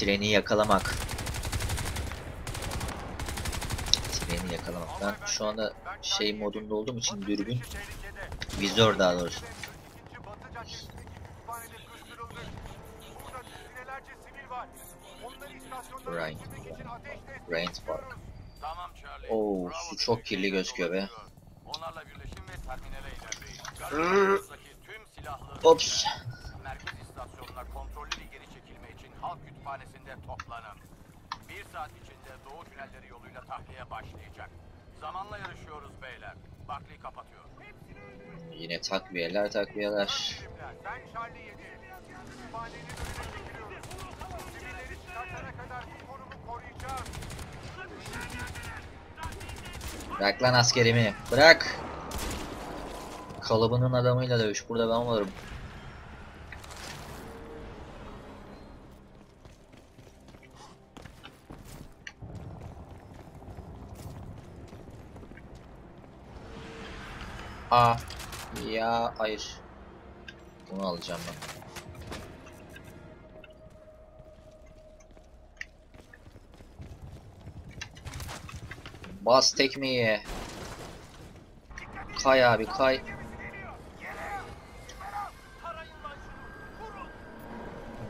Treni yakalamak. Treni yakalamak. Ben şu anda şey modunda olduğum için dürbün, vizör daha doğrusu. Ateşle Rains Park. Oo, su çok kirli gözüküyor be. doğru. Kütüphanesinde toplanın. Bir saat içinde doğu tünelleri yoluyla tahliye başlayacak. Zamanla yarışıyoruz beyler. Barkley kapatıyor. Yine takviyeler takviyeler. Ben Charlie 7. Kütüphanenin önüne çekiliyoruz. Sivilleri çıkartana kadar bu konumu. Bırak lan askerimi. Bırak. Kalıbının adamıyla dövüş. Burada ben varım. Aa. Ya hayır. Bunu alacağım ben. Bas tekmeyi. Kay abi kay.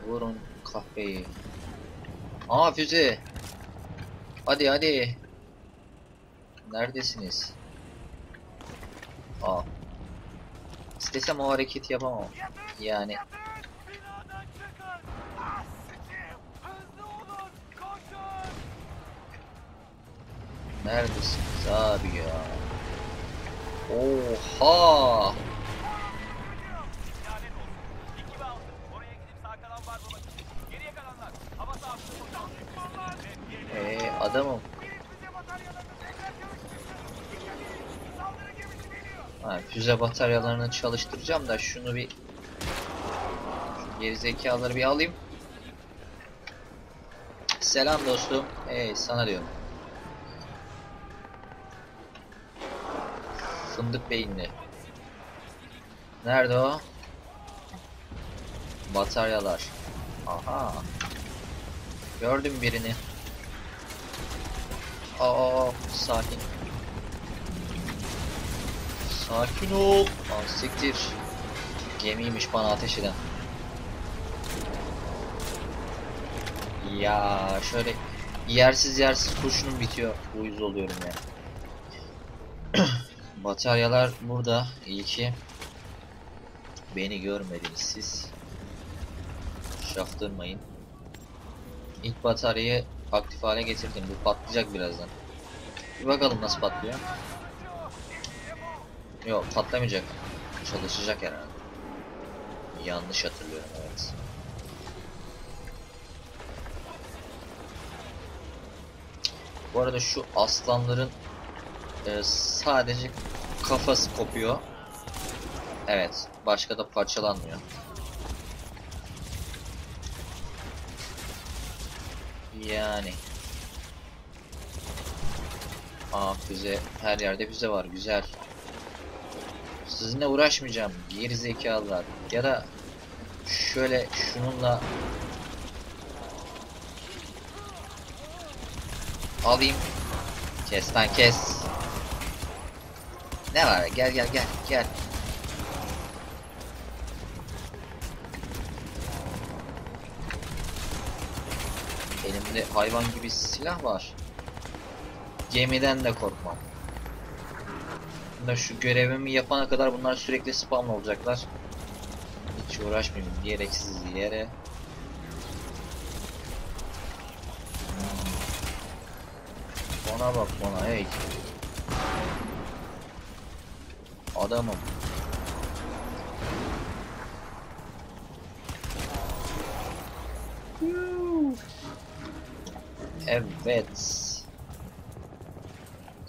Vurun kahveyi. Aa füze. Hadi hadi. Neredesiniz? Aa. İstesem o hareketi yapamam. Yani neredesiniz abi ya? Oha! Lanet olsun. Füze bataryalarını çalıştıracağım da şunu bir şu gerizekalıları bir alayım. Selam dostum. Hey sana diyorum. Fındık beyinli. Nerede o? Bataryalar. Aha. Gördüm birini. Aa, sakin. Sakin ol. Lan siktir. Gemiymiş bana ateş eden. Ya şöyle yersiz yersiz kurşunum bitiyor. Uyuz oluyorum ya. Bataryalar burada. İyi ki beni görmediniz siz. Şaftırmayın. İlk bataryayı aktif hale getirdim. Bu patlayacak birazdan. Bir bakalım nasıl patlıyor. Yok patlamayacak. Çalışacak herhalde. Yanlış hatırlıyorum evet. Bu arada şu aslanların e, sadece kafası kopuyor. Evet. Başka da parçalanmıyor. Yani. Aa füze. Her yerde füze var. Güzel. Sizinle uğraşmayacağım. Geri zekalılar. Ya da şöyle şununla alayım. Kes lan kes. Ne var? Gel gel gel gel. Elimde hayvan gibi silah var. Gemiden de korkmam. Da şu görevimi yapana kadar bunlar sürekli spam olacaklar. Hiç uğraşmayayım gereksiz yere. Ona bak bana hey. Adamım. Evet.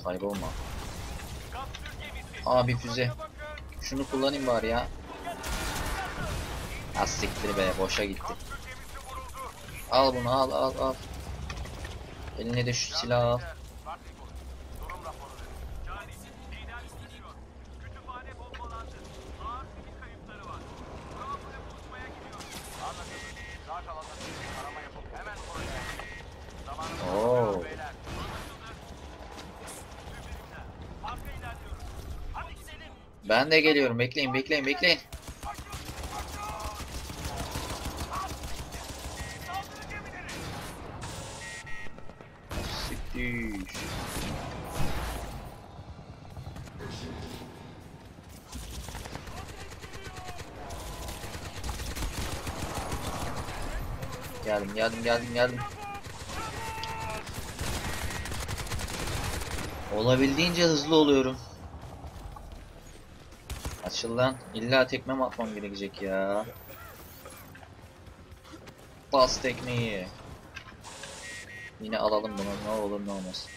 Kaybolma. Aa bir füze. Şunu kullanayım bari ya. Az siktir be boşa gitti. Al bunu al al al. Eline de şu silahı al. Barkley konuş. Ben de geliyorum. Bekleyin, bekleyin, bekleyin. Siktir. Geldim, geldim, geldim, geldim. Olabildiğince hızlı oluyorum. Açıl lan. İlla tekme atmam gerekecek ya? Bas tekmeyi. Yine alalım bunu ne olur ne olmaz.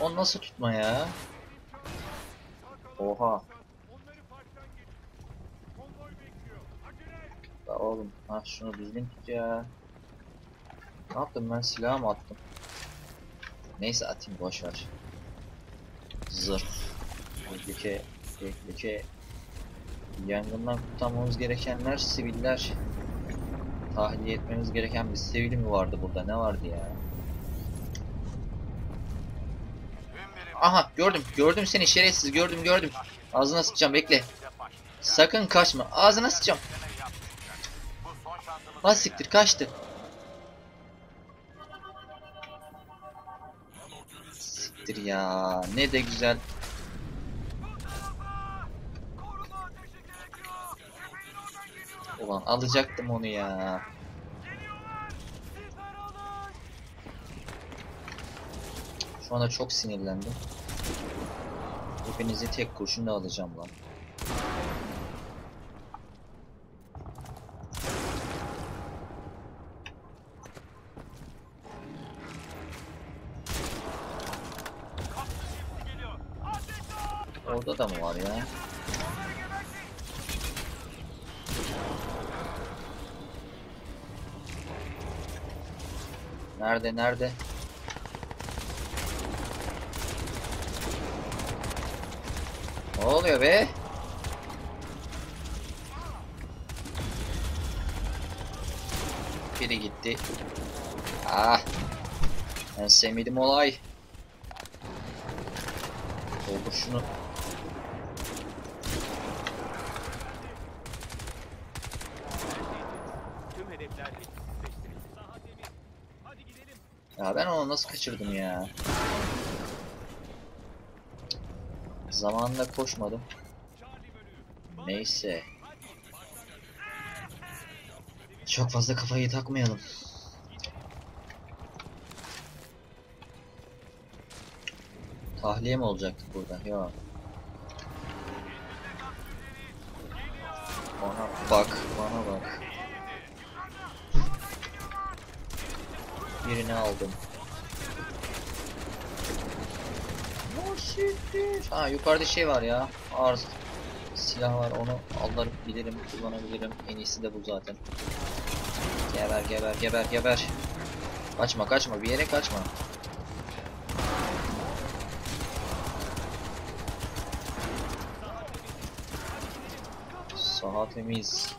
O nasıl tutma ya? Oha. Ya oğlum ha şunu düzgün tut ya. Ne yaptım ben silah mı attım? Neyse atayım boş ver. Zırh. Tehlike, tehlike. Yangından kurtarmamız gerekenler siviller. Tahliye etmemiz gereken bir sivil mi vardı burada? Ne vardı ya? Aha gördüm. Gördüm seni şerefsiz. Gördüm gördüm. Ağzına sıçacağım bekle. Sakın kaçma. Ağzına sıçacağım. Lan siktir kaçtı. Siktir ya. Ne de güzel. Ulan alacaktım onu ya. Şu anda çok sinirlendim. Hepinizi tek kurşunla alacağım lan. Orada da mı var ya? Nerede nerede? Ne oluyor be? Biri gitti. Ah. Ben sevmedim olay. Doldur şunu. Tüm hedefler etkisizleştirildi. Saha temiz. Hadi gidelim. Ya ben onu nasıl kaçırdım ya? Zamanında koşmadım. Neyse. Çok fazla kafayı takmayalım. Tahliye mi olacaktık burada? Yok. Bana bak, bana bak. Birini aldım. Oh, siktir. Ha yukarıda şey var ya. Arz silah var onu alırıp bilirim kullanabilirim. En iyisi de bu zaten. Geber geber geber geber. Kaçma kaçma bir yere kaçma. Saha temiz.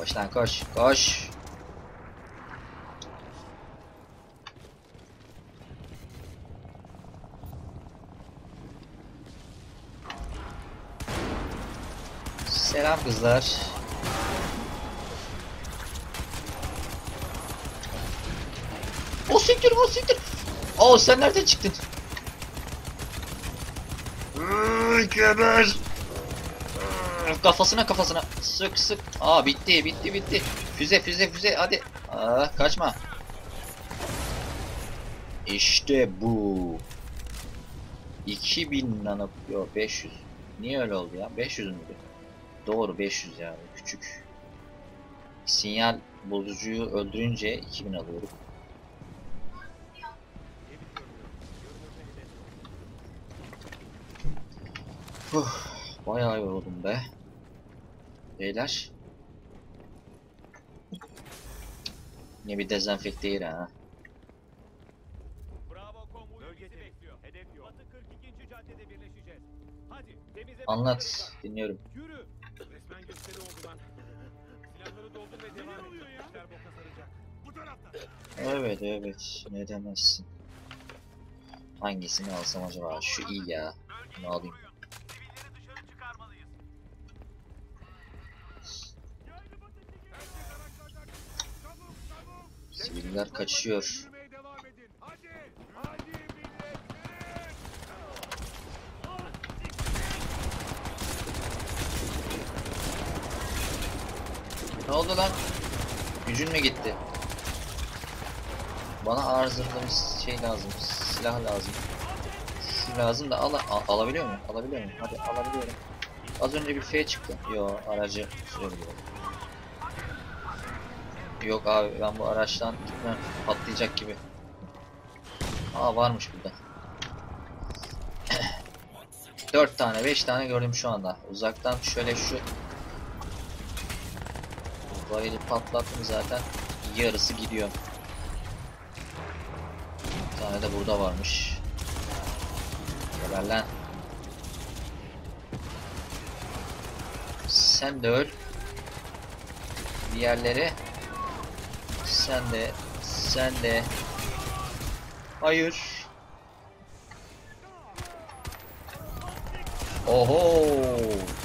Koş lan koş koş. Selam kızlar. O siktir o siktir. Oo sen nereden çıktın? Geber. Kafasına kafasına. Sık sık. Aa bitti bitti bitti. Füze füze füze hadi. Aa kaçma. İşte bu. 2000 nano yok 500. Niye öyle oldu ya? 500 müydü? Doğru 500 ya. Küçük. Sinyal bozucuyu öldürünce 2000 alıyorum. Tebrik görüyorum. Görünürde hedef. Huh, bayağı yoruldum be. Beyler. Ne bir dezenfekte yeri ha. Bravo konvoyu Bölge bizi temiz. bekliyor. Hedef yok. Batı 42. caddede birleşeceğiz. Hadi temizle. Anlat. Dinliyorum. Yürü. Resmen gösteri oldu lan. Silahları doldur ve devam et. İşler boka saracak. Bu tarafta. Evet evet. Ne demezsin. Hangisini alsam acaba? Şu iyi ya. Bunu alayım. Siviller kaçıyor. Ne oldu lan? Gücün mü gitti? Bana ağır zırhlı bir şey lazım. Silah lazım. Şu lazım da al, al- alabiliyor muyum? Alabiliyor muyum? Hadi alabiliyorum. Az önce bir F çıktı. Yo aracı söylüyorum. Yok abi ben bu araçtan gitmem. Patlayacak gibi. Aa varmış burada. 4 tane 5 tane gördüm şu anda. Uzaktan şöyle şu Bayılı patlattım zaten. Yarısı gidiyor. Bir tane de burada varmış. Geber lan. Sen de öl. Diğerleri. Sen de. Sen de. Hayır. Oho.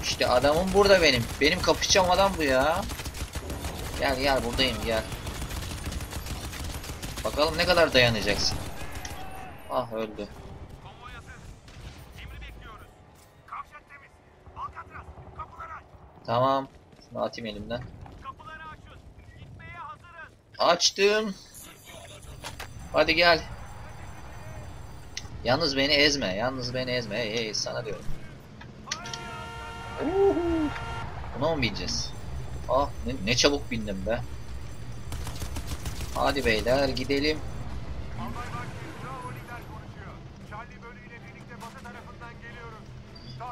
İşte adamım burada benim. Benim kapışacağım adam bu ya. Gel gel buradayım gel. Bakalım ne kadar dayanacaksın. Ah öldü. Tamam. Şunu atayım elimden. Açtım. Hadi gel. Yalnız beni ezme. Yalnız beni ezme. Hey, hey sana diyorum. Uhu. Buna mı bineceğiz? Ah ne, ne çabuk bindim be. Hadi beyler gidelim.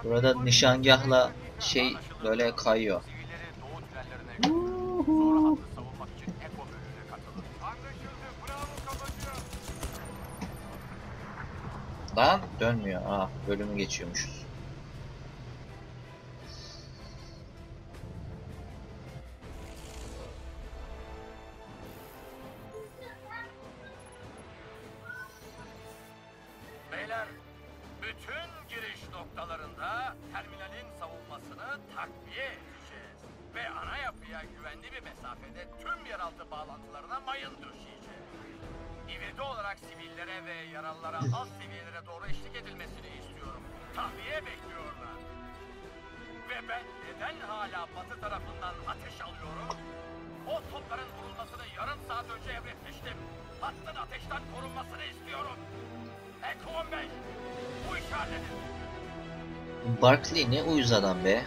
Burada nişangahla şey böyle kayıyor. Lan dönmüyor. Aa bölümü geçiyormuşuz. Beyler, bütün giriş noktalarında terminalin savunmasını takviye edeceğiz. Ve ana yapıya güvenli bir mesafede tüm yeraltı bağlantılarına mayın döşeyeceğiz. İvedi olarak sivillere ve yaralılara alt seviyelere doğru eşlik edilmesini istiyorum. Tahliye bekliyorlar. Ve ben neden hala batı tarafından ateş alıyorum? O topların vurulmasını yarım saat önce emretmiştim. Hattın ateşten korunmasını istiyorum. Eko 15, bu işi halledin. Barkley ne uyuz adam be.